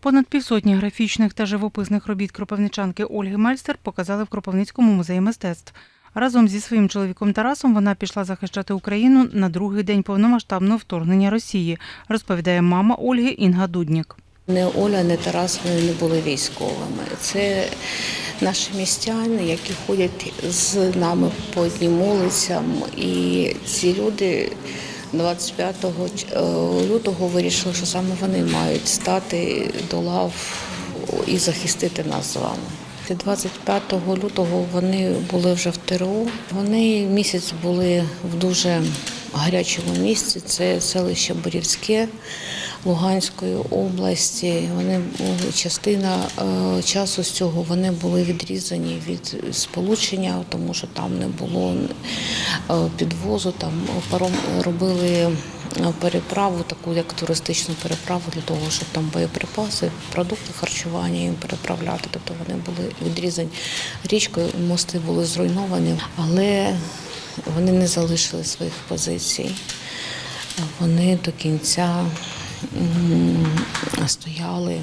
Понад півсотні графічних та живописних робіт кропивничанки Ольги Мельстер показали в Кропивницькому музеї мистецтв. Разом зі своїм чоловіком Тарасом вона пішла захищати Україну на другий день повномасштабного вторгнення Росії, розповідає мама Ольги Інга Дуднік. Не Оля, не Тарас вони не були військовими. Це наші містяни, які ходять з нами по одним вулицям. І ці люди 25 е, лютого вирішили, що саме вони мають стати до лав і захистити нас з вами. 25 лютого вони були вже в ТРО. Вони місяць були в дуже гарячому місці. Це селище Борівське Луганської області. Вони були- частина е, часу з цього вони були відрізані від сполучення, тому що там не було е, підвозу. Там паром робили е, переправу, таку як туристичну переправу для того, щоб там боєприпаси, продукти харчування їм переправляти. Тобто вони були відрізані річкою, мости були зруйновані, але вони не залишили своїх позицій. Вони до кінця стояли,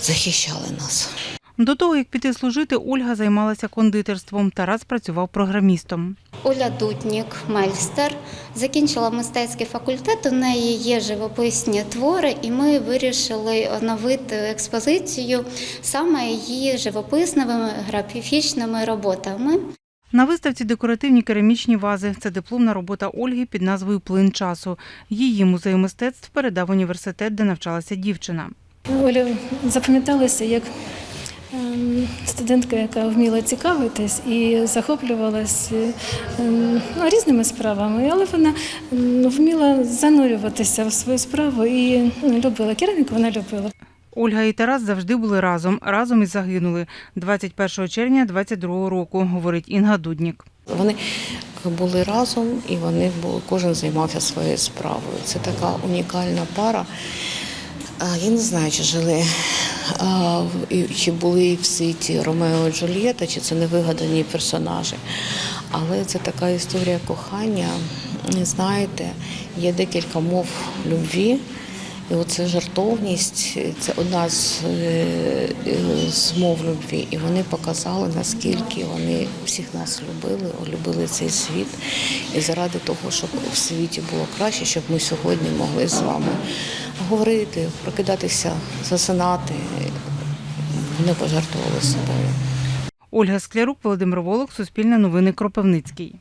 захищали нас. До того, як піти служити, Ольга займалася кондитерством. Тарас працював програмістом. Оля Дуднік, Мельстер, закінчила мистецький факультет. У неї є живописні твори, і ми вирішили оновити експозицію саме її живописними графічними роботами. На виставці декоративні керамічні вази. Це дипломна робота Ольги під назвою Плин часу. Її музей мистецтв передав університет, де навчалася дівчина. Оля запам'яталася як ем, студентка, яка вміла цікавитись і захоплювалась ем, ну, різними справами, але вона ем, вміла занурюватися в свою справу і ну, любила кераміку, вона любила. Ольга і Тарас завжди були разом. Разом і загинули 21 червня 22 року, говорить Інга Дуднік. Вони були разом і вони були, кожен займався своєю справою. Це така унікальна пара. Я не знаю, чи жили, чи були в світі Ромео і Джульєта, чи це не вигадані персонажі. Але це така історія кохання. Знаєте, є декілька мов любві. І оце жартовність це одна з, е, е, з мов любві. І вони показали, наскільки вони всіх нас любили, любили цей світ. І заради того, щоб в світі було краще, щоб ми сьогодні могли з вами говорити, прокидатися, засинати. Вони пожертвували собою. Ольга Склярук, Володимир Волок, Суспільне новини Кропивницький.